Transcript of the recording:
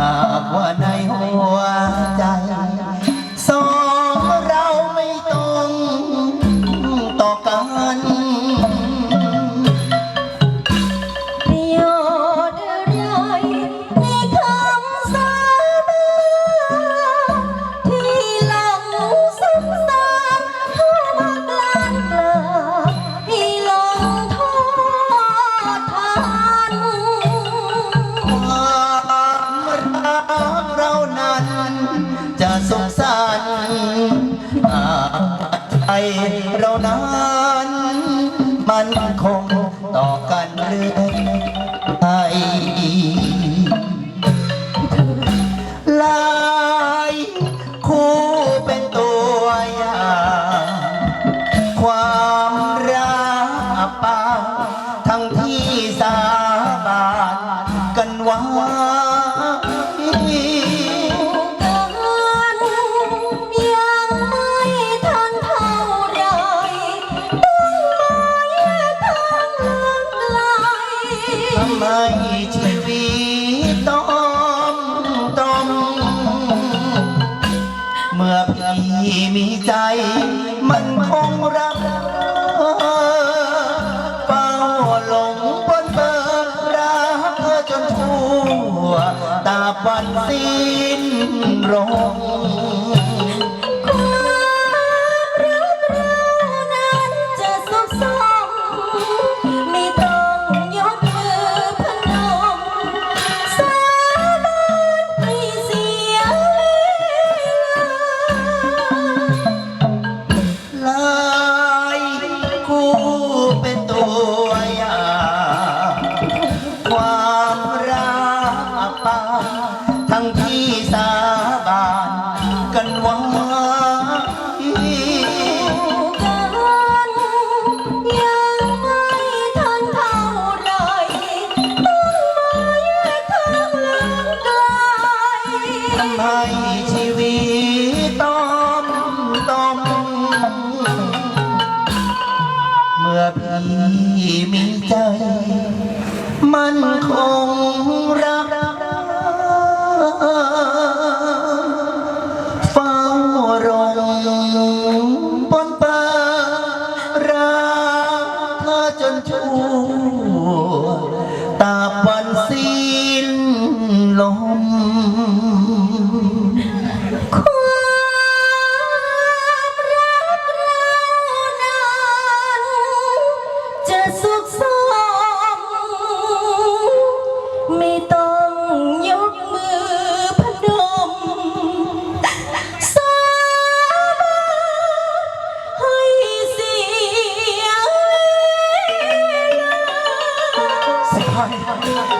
หากว่าในหัวใจ เรานั้นมันคงต่อกันเรื่อยไปลายคู่เป็นตัวอย่างความรักป่าทั้งที่สาบานกันไว้ ต้องมาแยกทางเลือกไกลทำไมชีวิตต้องต้องเมื่อพี่มีใจ มันคงรักเฝ้าหลงบนเบอร์รักจนทั่วตาบันสิ้นลง วยาความรักปาทั้งที่สาบานกันไว้กันยังไม่ทันเท่าไรต้องม มันคง 不好意好